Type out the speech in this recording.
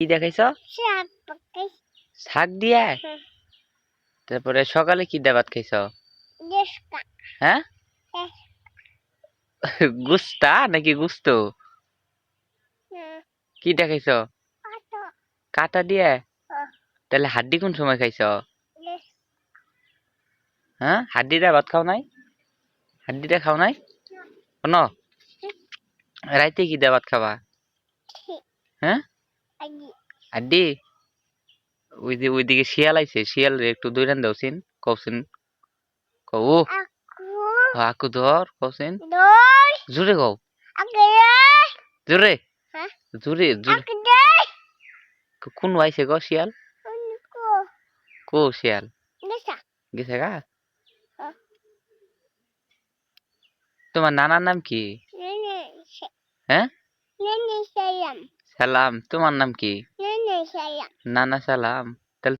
কি দেখাইছ? শাক দিয়া? তারপরে সকালে কি দিয়ে ভাত খাইছ? হ্যাঁ। গুস্তা। নাকি গুস্ত? কি দেখাইছ কাটা। দিয়ে? হ্যাঁ। তাহলে হাড্ডি কোন সময় খাইছ? হ্যাঁ? হাড্ডিটা ভাত খাও নাই? হাড্ডিটা খাও নাই? ন। রাইতে কি দিয়ে ভাত খাবা? হ্যাঁ? আগে হাড্ডি ওই যে ওইদিকে শিয়াল আইছে শিয়াল একটু দাওছিন কওছিন কও আকু। আকু ধর কওছিন জোরে জোরে। হ্যাঁ? জোরে জোরে। কোন আইছে গো শিয়াল? কো? শিয়াল? গেছে। গা? হ্যাঁ। তোমার নানার নাম কি? হ্যাঁ? সালাম তোমার নাম কি? না না নানা সালাম।